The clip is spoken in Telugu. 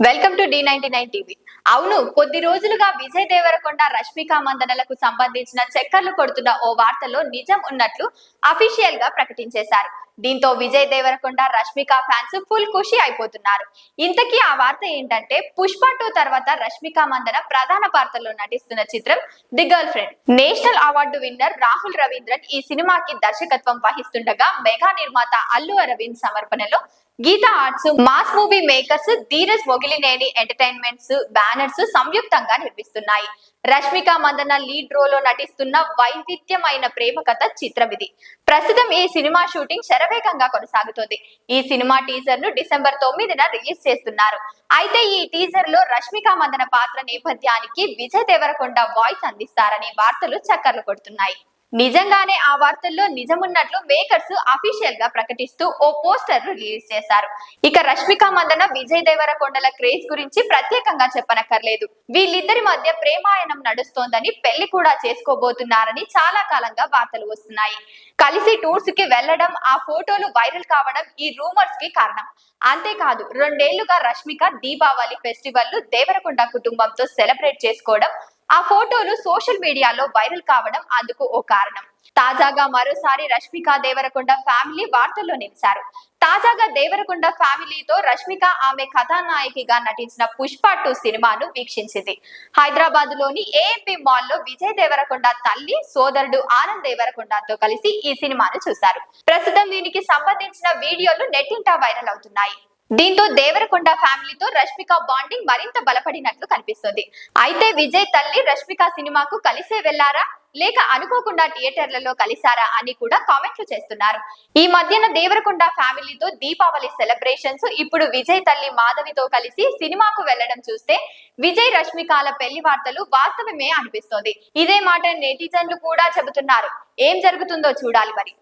Welcome to the ninety nine TV అవును కొద్ది రోజులుగా విజయ్ దేవరకొండ రష్మిక మందనలకు సంబంధించిన చక్కర్లు కొడుతున్న ఓ వార్తలో నిజం ఉన్నట్లు అఫీషియల్గా ప్రకటించేశారు. దీంతో విజయ్ దేవరకొండ రష్మిక ఫ్యాన్స్ ఫుల్ ఖుషి అయిపోతున్నారు. ఇంతకీ ఆ వార్త ఏంటంటే పుష్ప టూ తర్వాత రష్మిక మందన ప్రధాన పాత్రలో నటిస్తున్న చిత్రం the girlfriend. National award winner Rahul Ravindran ఈ సినిమాకి దర్శకత్వం వహిస్తుండగా మెగా నిర్మాత అల్లు అరవింద్ సమర్పణలో Geetha arts mass movie makers Dheeraj Mogilineni entertainments banners సంయుక్తంగా నిర్మిస్తున్నాయి. రష్మిక మందన లీడ్ రోలో నటిస్తున్న వైవిధ్యమైన ప్రేమ కథ చిత్రం ఇది ప్రస్తుతం ఈ సినిమా షూటింగ్ శరవేగంగా కొనసాగుతోంది. ఈ సినిమా టీజర్ను డిసెంబర్ తొమ్మిదిన రిలీజ్ చేస్తున్నారు. అయితే ఈ టీజర్లో రష్మిక మందన పాత్ర నేపథ్యానికి విజయ్ దేవరకొండ వాయిస్ అందిస్తారని వార్తలు చక్కర్లు కొడుతున్నాయి. నిజంగానే ఆ వార్తల్లో నిజమున్నట్లు మేకర్స్ అఫీషియల్గా ప్రకటిస్తూ ఓ పోస్టర్ రిలీజ్ చేశారు. ఇక రష్మిక మందన విజయ్ దేవరకొండల క్రేజ్ గురించి ప్రత్యేకంగా చెప్పనక్కర్లేదు. వీళ్ళిద్దరి మధ్య ప్రేమాయణం నడుస్తోందని పెళ్ళి కూడా చేసుకోబోతున్నారని చాలా కాలంగా వార్తలు వస్తున్నాయి. కలిసి టూర్స్కి వెళ్ళడం ఆ ఫోటోలు వైరల్ కావడం ఈ రూమర్స్కి కారణం. అంతేకాదు రెండేళ్ళుగా రష్మిక దీపావళి ఫెస్టివల్ దేవరకొండ కుటుంబంతో సెలబ్రేట్ చేసుకోవడం ఆ ఫోటోలు సోషల్ మీడియాలో వైరల్ కావడం అందుకు ఓ కారణం. తాజాగా మరోసారి రష్మిక దేవరకొండ ఫ్యామిలీ వార్తల్లో నిలిచారు. తాజాగా దేవరకొండ ఫ్యామిలీతో రష్మిక ఆమె కథానాయకిగా నటించిన పుష్ప టూ సినిమాను వీక్షించింది. హైదరాబాద్లోని ఏఎంపి మాల్లో విజయ్ దేవరకొండ తల్లి సోదరుడు ఆనంద్ దేవరకొండతో కలిసి ఈ సినిమాను చూశారు. ప్రస్తుతం దీనికి సంబంధించిన వీడియోలు నెట్టింటా వైరల్ అవుతున్నాయి. దీంతో దేవరకొండ ఫ్యామిలీతో రష్మిక బాండింగ్ మరింత బలపడినట్లు కనిపిస్తుంది. అయితే విజయ్ తల్లి రష్మిక సినిమాకు కలిసే వెళ్ళారా? లేక అనుకోకుండా థియేటర్లలో కలిశారా అని కూడా కామెంట్లు చేస్తున్నారు. ఈ మధ్యన దేవరకొండ ఫ్యామిలీతో దీపావళి సెలబ్రేషన్స్ ఇప్పుడు విజయ్ తల్లి మాధవితో కలిసి సినిమాకు వెళ్ళడం చూస్తే విజయ్ రష్మికాల పెళ్ళి వార్తలు వాస్తవమే అనిపిస్తోంది. ఇదే మాట నెటిజన్లు కూడా చెబుతున్నారు. ఏం జరుగుతుందో చూడాలి మరి.